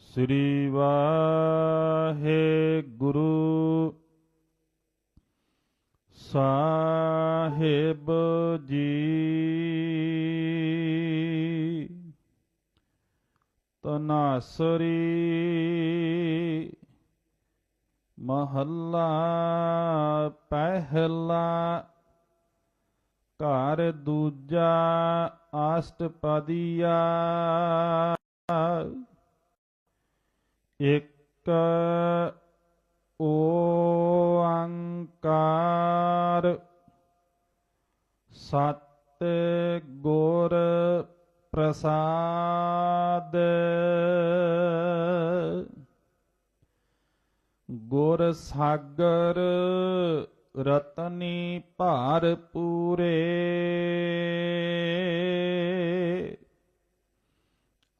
श्री वाहे गुरु साहेब जी। तनासरी महल्ला पहला कार दूजा ਆਸਟਪਦੀਆ ਇੱਕ ਓੰਕਾਰ ਸਤ ਗੁਰ ਪ੍ਰਸਾਦ। ਗੁਰ ਸਾਗਰ ਰਤਨੀ ਭਾਰ ਪੂਰੇ।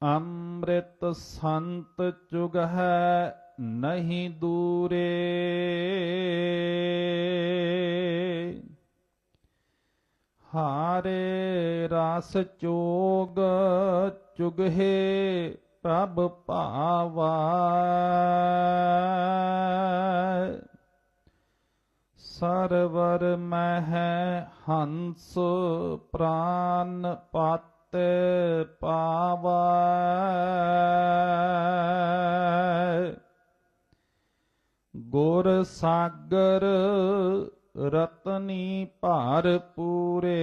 ਅੰਮ੍ਰਿਤ ਸੰਤ ਚੁਗ ਹੈ ਨਹੀਂ ਦੂਰੇ। ਹਾਰੇ ਰਸ ਚੋਗ ਚੁਗਹੇ ਪ੍ਰਭ ਭਾਵਾ। ਸਰਵਰ ਮਹਿ ਹੰਸ ਪ੍ਰਾਨ ਪਤ ਪਾਵਾ। ਗੁਰ ਸਾਗਰ ਰਤਨੀ ਭਾਰ ਪੂਰੇ।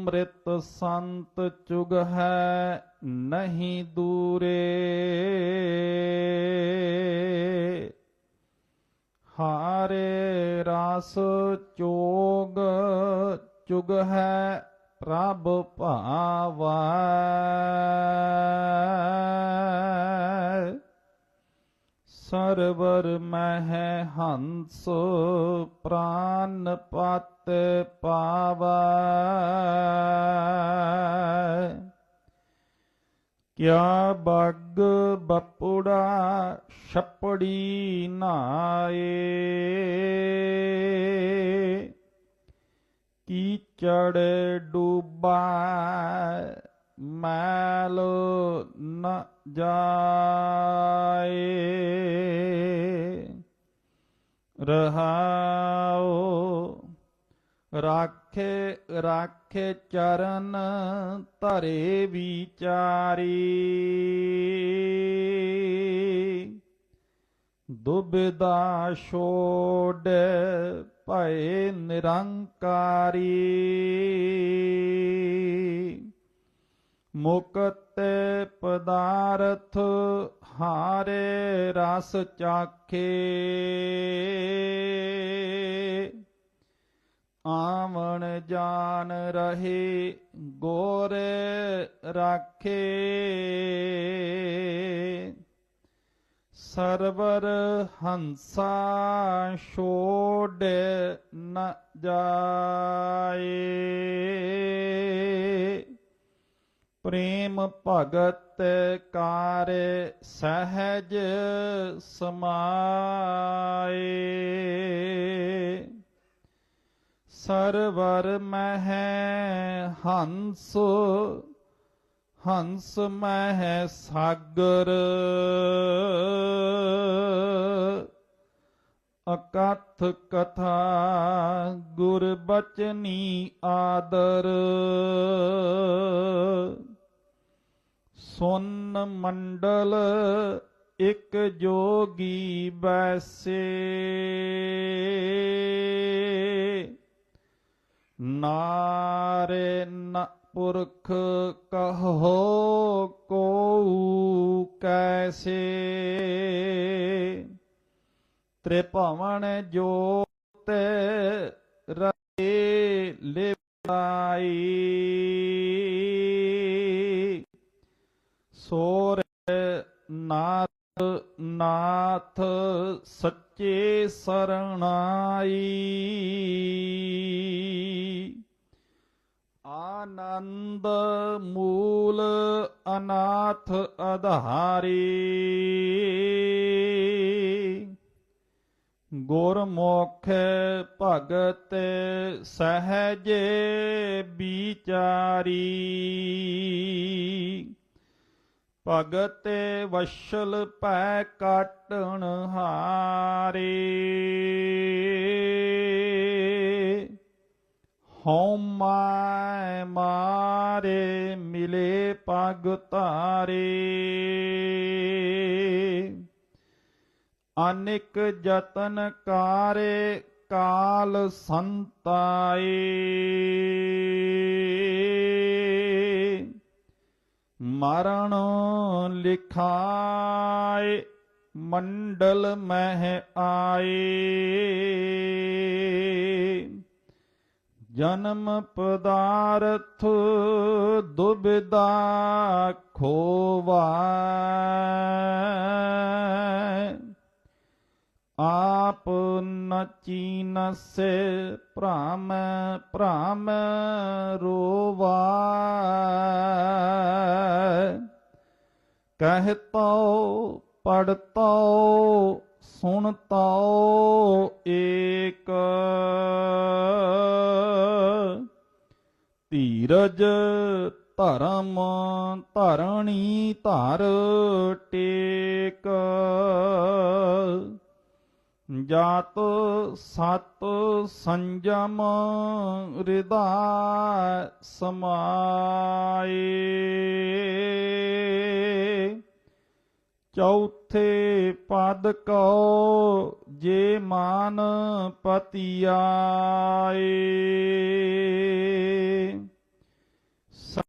ਅੰਮ੍ਰਿਤ ਸੰਤ ਚੁਗ ਹੈ ਨਹੀਂ ਦੂਰੇ। ਹਾਰੇ ਰਸ ਚੋਗ ਚੁਗ ਹੈ ਪ੍ਰਭ ਭਾਵਾ। ਸਰਵਰ ਮਹਿ ਹੰਸ ਪ੍ਰਾਨ ਪਤ ਪਾਵਾ। ਕਿਆ ਬੱਗ ਬਪੁੜਾ ਛਪੜੀ ਨਾਏ। ਕੀਚੜ ਡੂਬਾ ਮੈਲ ਨਾ ਜਾਏ। ਰਹਾਓ ਰਾਖੇ ਰਾਖੇ ਚਰਨ ਧਰੇ ਵਿਚਾਰੀ। ਦੁਬਿਦਾ ਛੋੜ ਭਏ ਨਿਰੰਕਾਰੀ। ਮੁਕਤ ਪਦਾਰਥ ਹਾਰੇ ਰਸ ਚਾਖੇ। ਆਵਣ ਜਾਨ ਰਹੇ ਗੋਰੇ ਰਾਖੇ। ਸਰਵਰ ਹੰਸਾ ਛੋੜ ਨ ਜਾਏ। ਪ੍ਰੇਮ ਭਗਤ ਕਾਰ ਸਹਿਜ ਸਮਾਏ। ਸਰਵਰ ਮਹਿ ਹੰਸ ਹੰਸ ਮਹਿ ਸਾਗਰ। ਅਕਥ ਕਥਾ ਗੁਰ ਬਚਨੀ ਆਦਰ। ਸੁਨ ਮੰਡਲ ਇਕ ਜੋਗੀ ਬੈਸੇ। ਨਾਰੇ ਨ ਪੁਰਖ ਕਹੋ ਕੋ ਕੈਸੇ। ਤ੍ਰਿਭਵਨ ਜੋਤ ਰੇ ਲਿਵਾਈ ਸੋਰ ਨਾਥ ਨਾਥ ਸੱਚੇ ਸਰਣਾਈ ਆਨੰਦ ਮੂਲ ਅਨਾਥ ਆਧਾਰੀ ਗੁਰਮੁਖ ਭਗਤ ਸਹਜੇ ਵਿਚਾਰੀ ਭਗਤ ਵਸ਼ਲ ਪੈ ਕਾਟਣ ਹਾਰੇ। ਹਉ ਮਾਇ ਮਾਰੇ ਮਿਲੇ ਪਗ ਤਾਰੇ ਅਨਿਕ ਜਤਨ ਕਾਰੇ ਕਾਲ ਸੰਤਾਏ। ਮਰਨ ਲਿਖਾਏ ਮੰਡਲ ਮਹਿ ਆਏ। ਜਨਮ ਪਦਾਰਥ ਦੁਬਿਦਾ ਖੋਵਾ ਆਪ ਨ ਚੀਨਸੇ ਭ੍ਰਮ ਭ੍ਰਮ ਰੋਵਾ ਕਹਤੋ ਪੜਤੋ ਸੁਣਤੋ ਏਕ। ਧੀਰਜ ਧਰਮ ਧਰਣੀ ਧਰ ਟੇਕ। ਜਾਤ ਸਤ ਸੰਜਮ ਹਿਰਦਾ ਸਮਾਏ। ਚੌਥੇ ਪਦ ਕਉ ਜੇ ਮਾਨ ਪਤਿਆਏ।